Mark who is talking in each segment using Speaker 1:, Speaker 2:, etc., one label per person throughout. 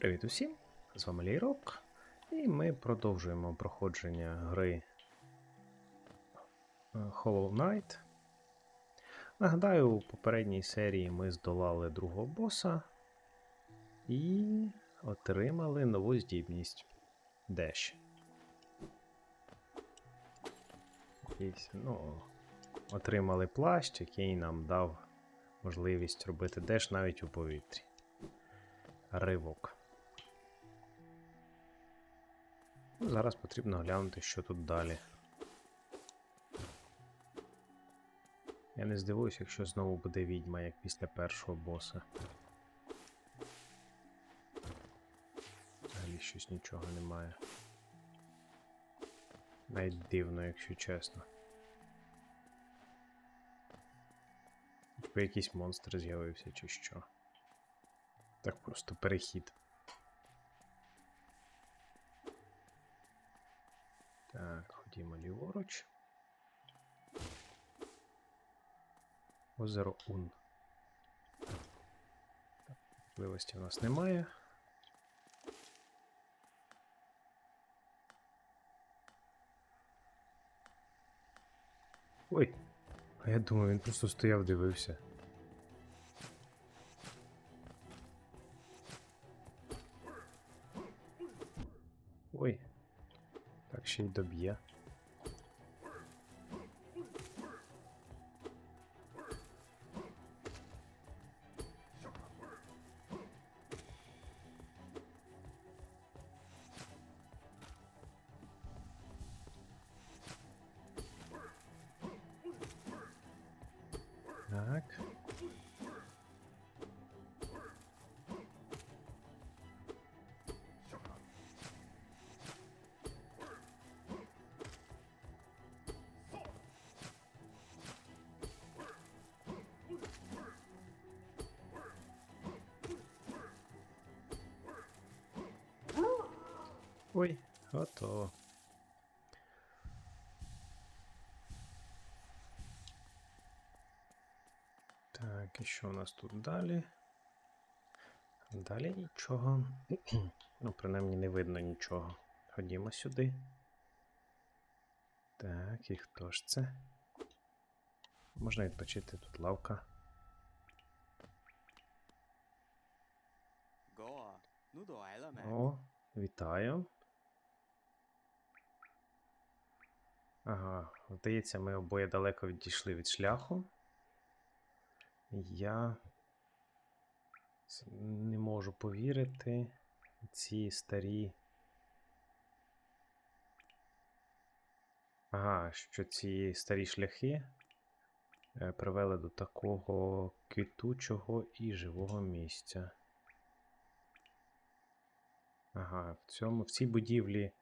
Speaker 1: Привіт усім! З вами Лейрок, і ми продовжуємо проходження гри е, Hollow Knight. Нагадаю, у попередній серії ми здолали другого боса і отримали нову здібність Dash. Ну, отримали плащ, який нам дав можливість робити деш навіть у повітрі. Ривок. Зараз потрібно глянути, що тут далі. Я не здивуюся, якщо знову буде відьма, як після першого боса. Взагалі щось нічого немає. Навіть дивно, якщо чесно. Типу якийсь монстр з'явився чи що. Так просто перехід. Так, ходімо ліворуч. Озеро Ун. Можливості в нас немає. Ой, а я думаю, він просто стояв, дивився. Ой. Ще й доб'є. Ой, готово. Так, і що у нас тут далі? Далі нічого. ну, принаймні не видно нічого. Ходімо сюди. Так, і хто ж це? Можна відпочити тут лавка.
Speaker 2: Ну
Speaker 1: О, вітаю. Ага, здається, ми обоє далеко відійшли від шляху. Я не можу повірити ці старі. Ага, що ці старі шляхи е, привели до такого квітучого і живого місця. Ага, в цьому, в цій будівлі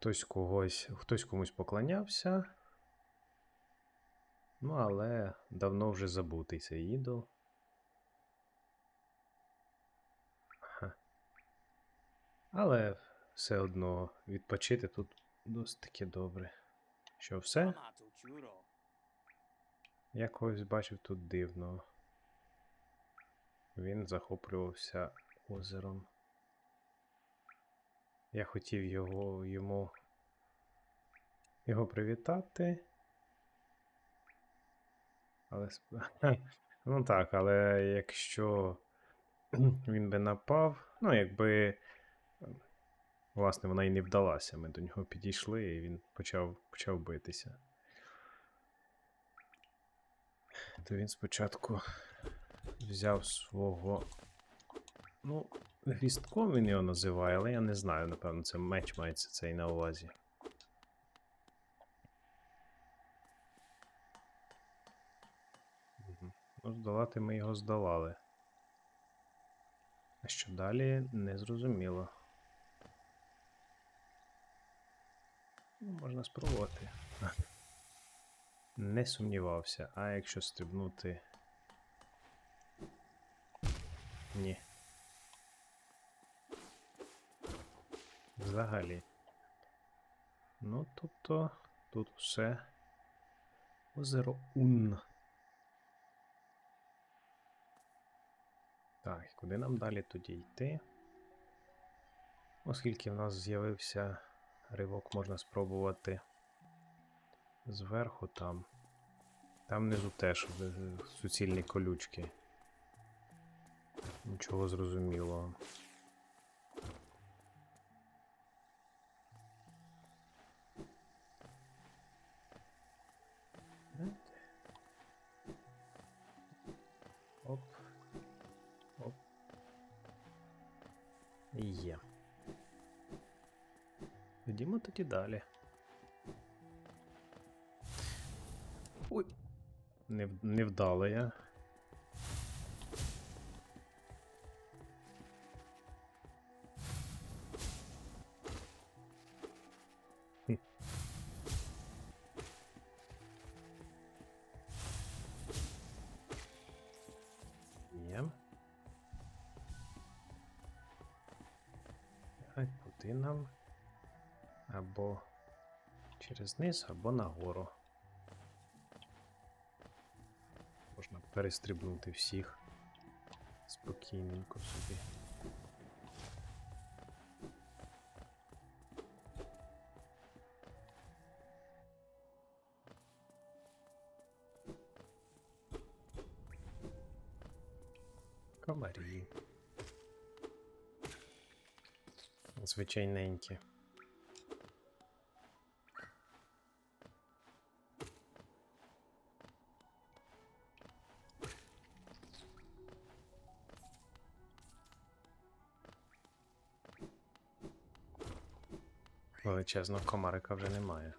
Speaker 1: хтось когось, хтось комусь поклонявся. Ну, але давно вже забутий цей ідол. Ага. Але все одно відпочити тут досить таки добре. Що все? Я когось бачив тут дивного. Він захоплювався озером. Я хотів його йому його привітати. Але ну так, але якщо він би напав, ну якби власне вона і не вдалася. Ми до нього підійшли, і він почав, почав битися. То він спочатку взяв свого. Ну, гвістком він його називає, але я не знаю, напевно, це меч мається цей на увазі. Ну, здолати ми його здолали. А що далі, не зрозуміло. Ну, можна спробувати. Не сумнівався, а якщо стрибнути. Ні. Взагалі. Ну, тобто, тут все. Озеро Ун. Так, куди нам далі тоді йти? Оскільки в нас з'явився ривок, можна спробувати зверху там. Там внизу теж суцільні колючки. Нічого зрозумілого. Йдімо тоді далі. Ой. Не, не вдало я. Куди? Або через низ, або нагору. Можна перестрибнути всіх спокійненько собі. Комарі. Звичайненькі. Величезного комарика вже немає.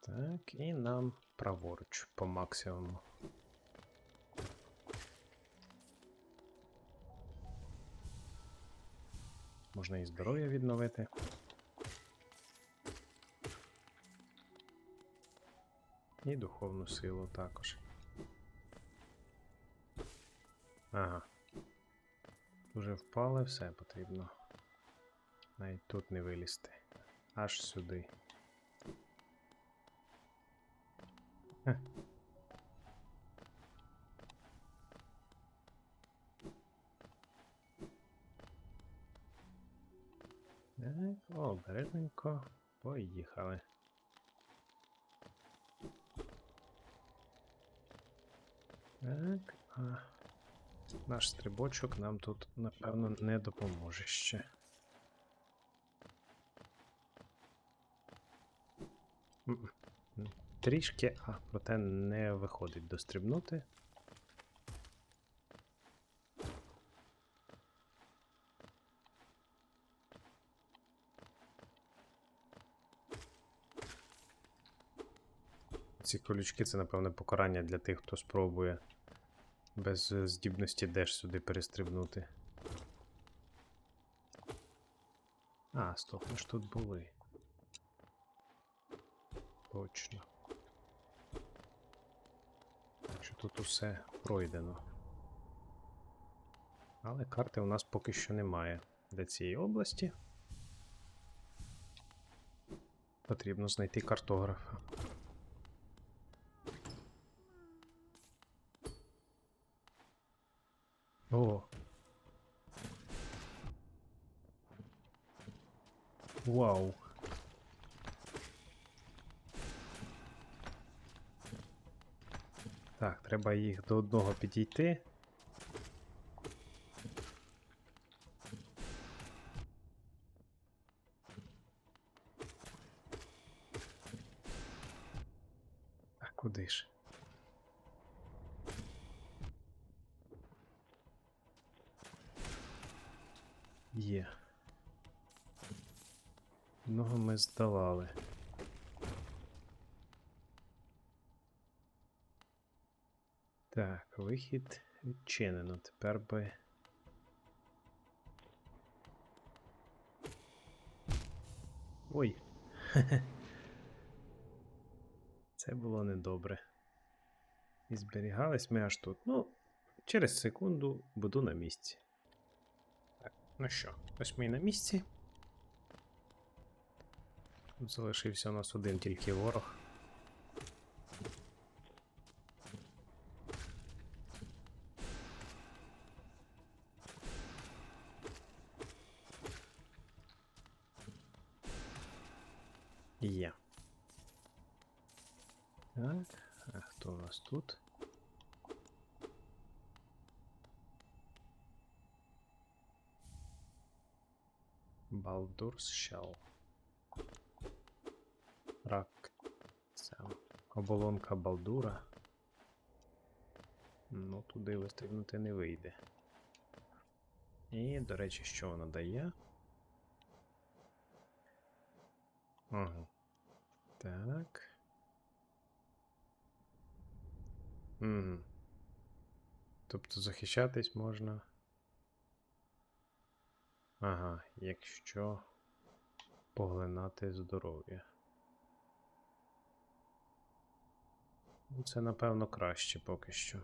Speaker 1: Так, і нам праворуч по максимуму. Можна і здоров'я відновити. І духовну силу також. Ага. Уже впали, все потрібно. Навіть тут не вилізти. Аж сюди. Хе. Так, обережненько. Поїхали. Так, а наш стрибочок нам тут, напевно, не допоможе ще. М-м. М, Трішки, а проте не виходить дострибнути. Ці колючки це, напевне, покарання для тих, хто спробує без здібності деш сюди перестрибнути. А, стоп, ми ж тут були. Точно. Що тут усе пройдено. Але карти у нас поки що немає для цієї області. Потрібно знайти картографа. О. Вау. Так, треба їх до одного підійти. А куди ж? Є. Одного ми здолали. Так, вихід відчинено. Тепер би. Ой. Це було недобре. І зберігались ми аж тут. Ну, через секунду буду на місці. Так, ну що, ось ми на місці. Залишився у нас один тільки ворог. Тут? Baldur's Shell. Рак. Це оболонка Балдура. Ну, туди вистрибнути не вийде. І, до речі, що вона дає? Ага. Так. Угу. Тобто захищатись можна. Ага, якщо поглинати здоров'я. Ну, Це, напевно, краще поки що.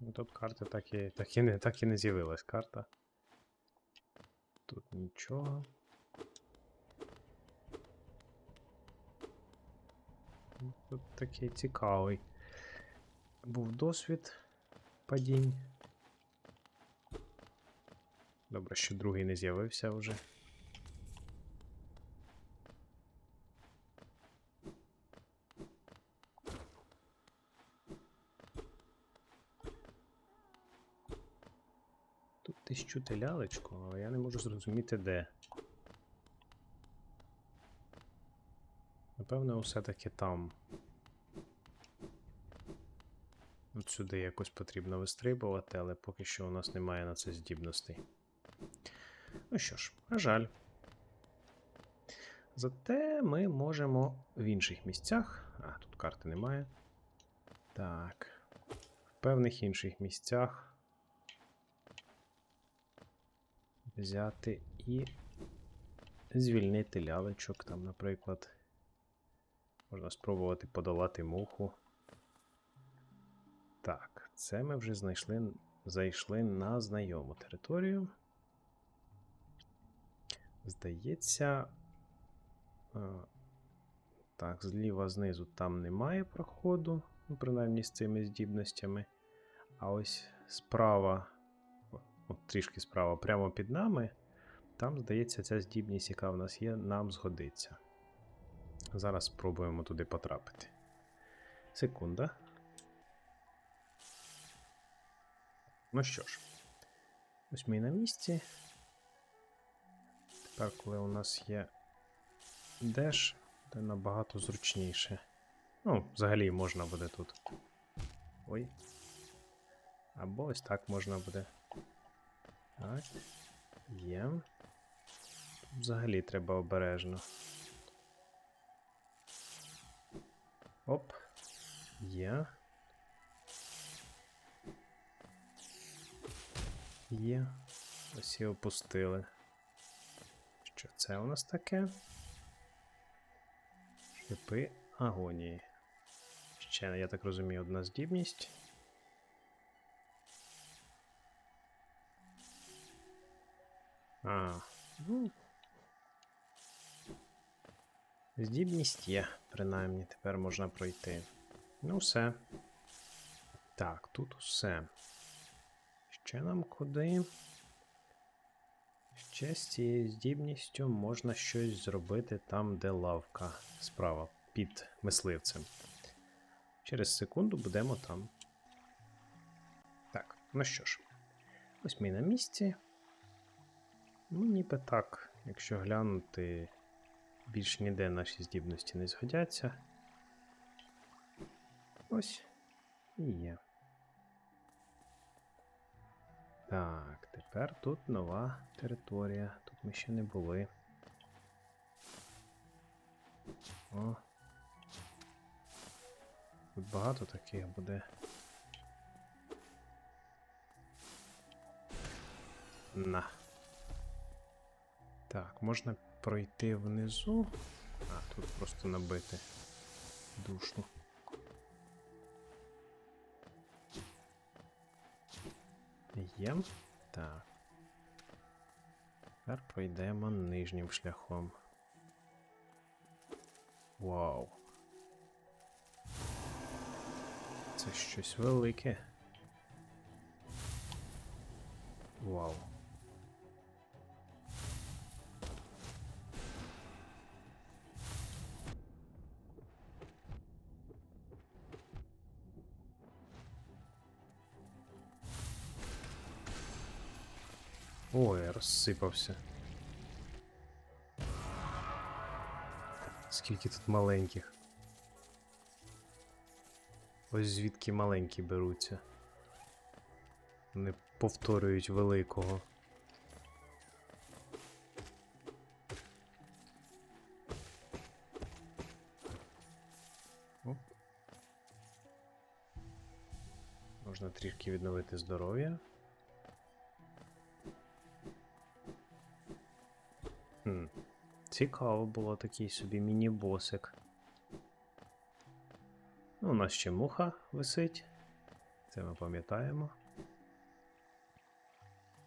Speaker 1: Ну, Тут карти так і, так і не, так і не з'явилась карта. Тут нічого. Тут такий цікавий. Був досвід падінь. Добре, що другий не з'явився вже. Тут десь чути лялечку, але я не можу зрозуміти де. Напевно, все-таки там. От сюди якось потрібно вистрибувати, але поки що у нас немає на це здібностей. Ну що ж, на жаль. Зате ми можемо в інших місцях. А, тут карти немає. Так. В певних інших місцях взяти і звільнити лялечок. Там, наприклад, можна спробувати подолати муху. Це ми вже знайшли, зайшли на знайому територію. Здається. Так, зліва знизу там немає проходу, ну, принаймні з цими здібностями. А ось справа, от трішки справа, прямо під нами, там, здається, ця здібність, яка в нас є, нам згодиться. Зараз спробуємо туди потрапити. Секунда. Ну що ж, ось ми на місці. Тепер, коли у нас є деш, це набагато зручніше. Ну, взагалі можна буде тут. Ой. Або ось так можна буде. Так. Є. Взагалі треба обережно. Оп. Є. Є. Ось і опустили. Що це у нас таке? Шипи агонії. Ще, я так розумію, одна здібність. А, ну. Здібність є, принаймні, тепер можна пройти. Ну, все. Так, тут усе. Ще нам куди? Ще з цією здібністю можна щось зробити там, де лавка справа, під мисливцем. Через секунду будемо там. Так, ну що ж, ось ми на місці. Ну, ніби так, якщо глянути, більш ніде наші здібності не згодяться. Ось і є. Так, тепер тут нова територія. Тут ми ще не були. О. Тут багато таких буде. На. Так, можна пройти внизу. А, тут просто набити душу. Є. Так. Тепер пройдемо нижнім шляхом. Вау. Це щось велике. Вау. Розсипався. Скільки тут маленьких. Ось звідки маленькі беруться. Вони повторюють великого. Оп. Можна трішки відновити здоров'я. Цікаво було такий собі міні-босик. Ну, у нас ще муха висить. Це ми пам'ятаємо.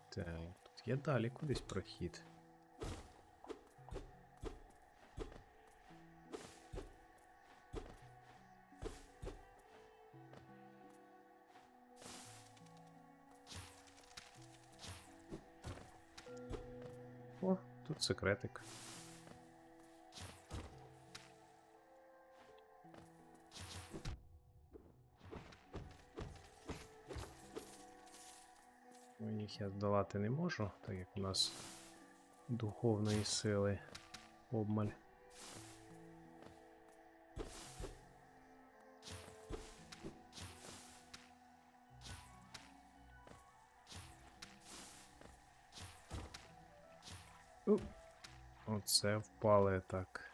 Speaker 1: Так, тут є далі кудись прохід. О, тут секретик. Їх я здолати не можу, так як у нас духовної сили обмаль. Оце впали так.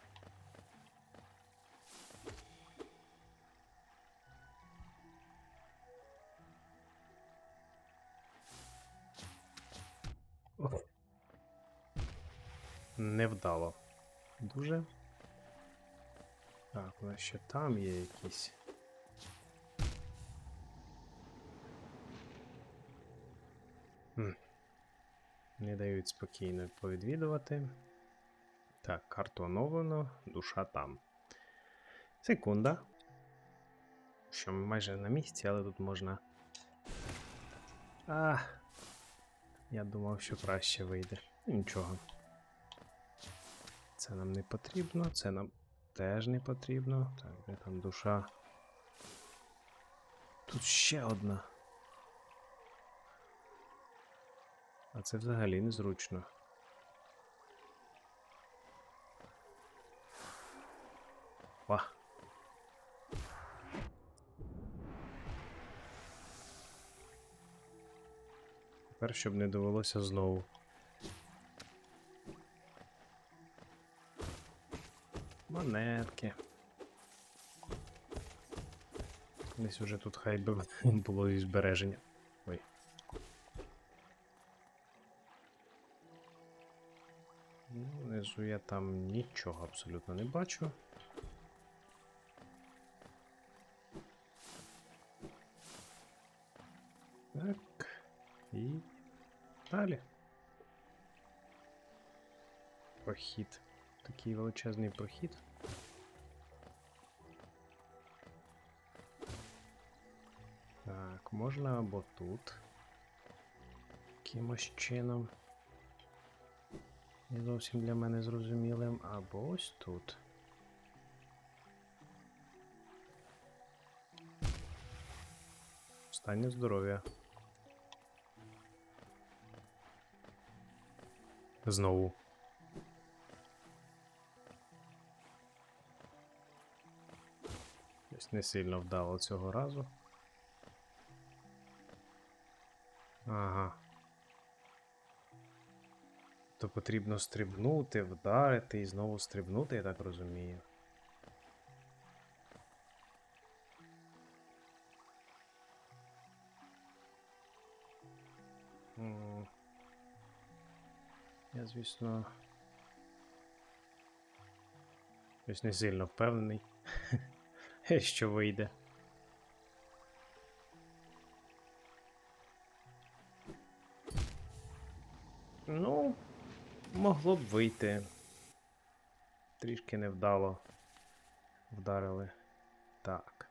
Speaker 1: Невдало. Дуже. Так, у нас ще там є якісь. Не дають спокійно повідвідувати. Так, карту оновлено, душа там. Секунда. Що ми майже на місці, але тут можна. А, я думав, що краще вийде. Нічого. Це нам не потрібно, це нам теж не потрібно. Так, де там душа? Тут ще одна. А це взагалі незручно. Ва. Тепер щоб не довелося знову. Монетки. Десь уже тут хай би було і збереження. Ой. Ну, внизу я там нічого абсолютно не бачу. Далі. Прохід. Такий величезний прохід. Так, можна або тут. Якимось чином. Не зовсім для мене зрозумілим, або ось тут. Стання здоров'я. Знову. Ось не сильно вдало цього разу. Ага. То потрібно стрибнути, вдарити і знову стрибнути, я так розумію. Я, звісно. Ось не сильно впевнений, що вийде. Ну, могло б вийти. Трішки невдало вдарили. Так.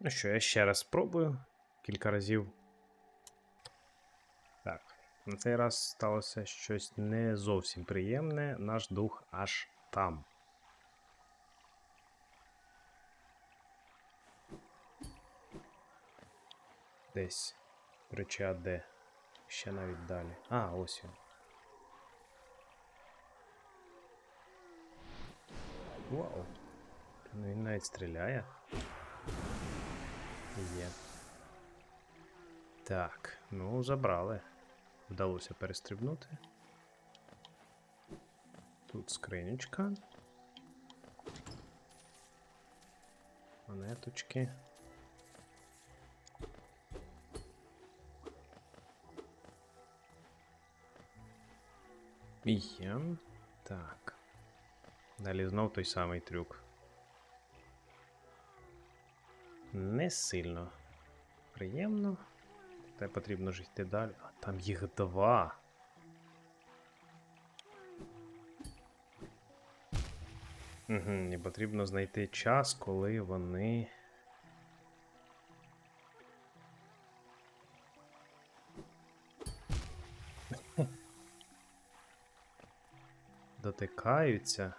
Speaker 1: Ну що, я ще раз спробую. Кілька разів. Так. На цей раз сталося щось не зовсім приємне. Наш дух аж там. Десь. До речі, а де? Ще навіть далі. А, ось він. Вау. Ну він навіть стріляє. Є. Так, ну забрали. Вдалося перестрибнути. Тут скринючка. Монеточки. Є. Так. Далі знов той самий трюк. Не сильно приємно. Та потрібно ж йти далі. А там їх два. Угу, і потрібно знайти час, коли вони. Дотикаються.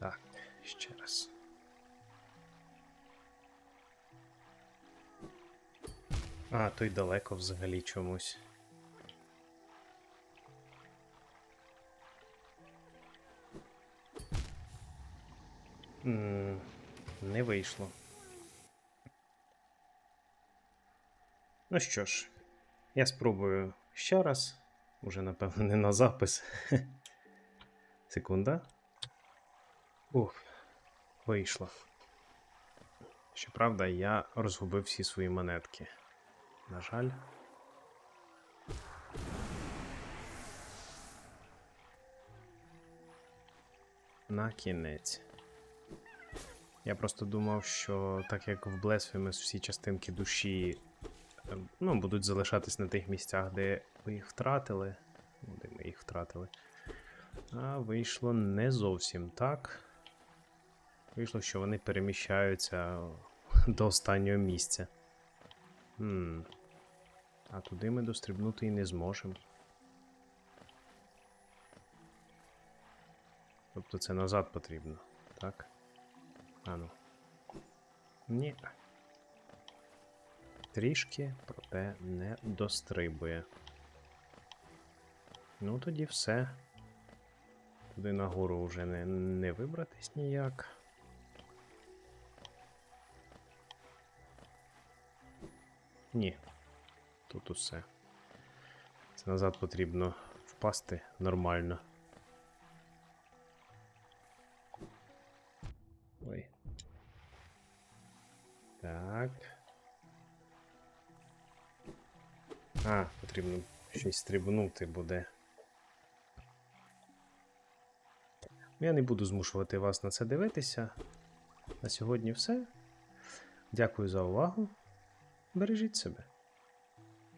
Speaker 1: Так, ще раз. А, той далеко взагалі чомусь. Не вийшло. Ну що ж, я спробую ще раз. Уже, напевно, не на запис. Секунда. Ух, вийшло. Щоправда, я розгубив всі свої монетки. На жаль. На кінець. Я просто думав, що так як в Blasphemous всі частинки душі ем, ну, будуть залишатись на тих місцях, де ви їх втратили. Де ми їх втратили. А вийшло не зовсім так. Вийшло, що вони переміщаються до останнього місця. Хм. А туди ми дострибнути і не зможемо. Тобто це назад потрібно, так? Ану. Ні. Трішки, проте не дострибує. Ну, тоді все. Туди нагору вже не, не вибратись ніяк. Ні. Тут усе. Це назад потрібно впасти нормально. Ой. Так. А, потрібно щось стрибнути буде. Я не буду змушувати вас на це дивитися. На сьогодні все. Дякую за увагу. Бережіть себе.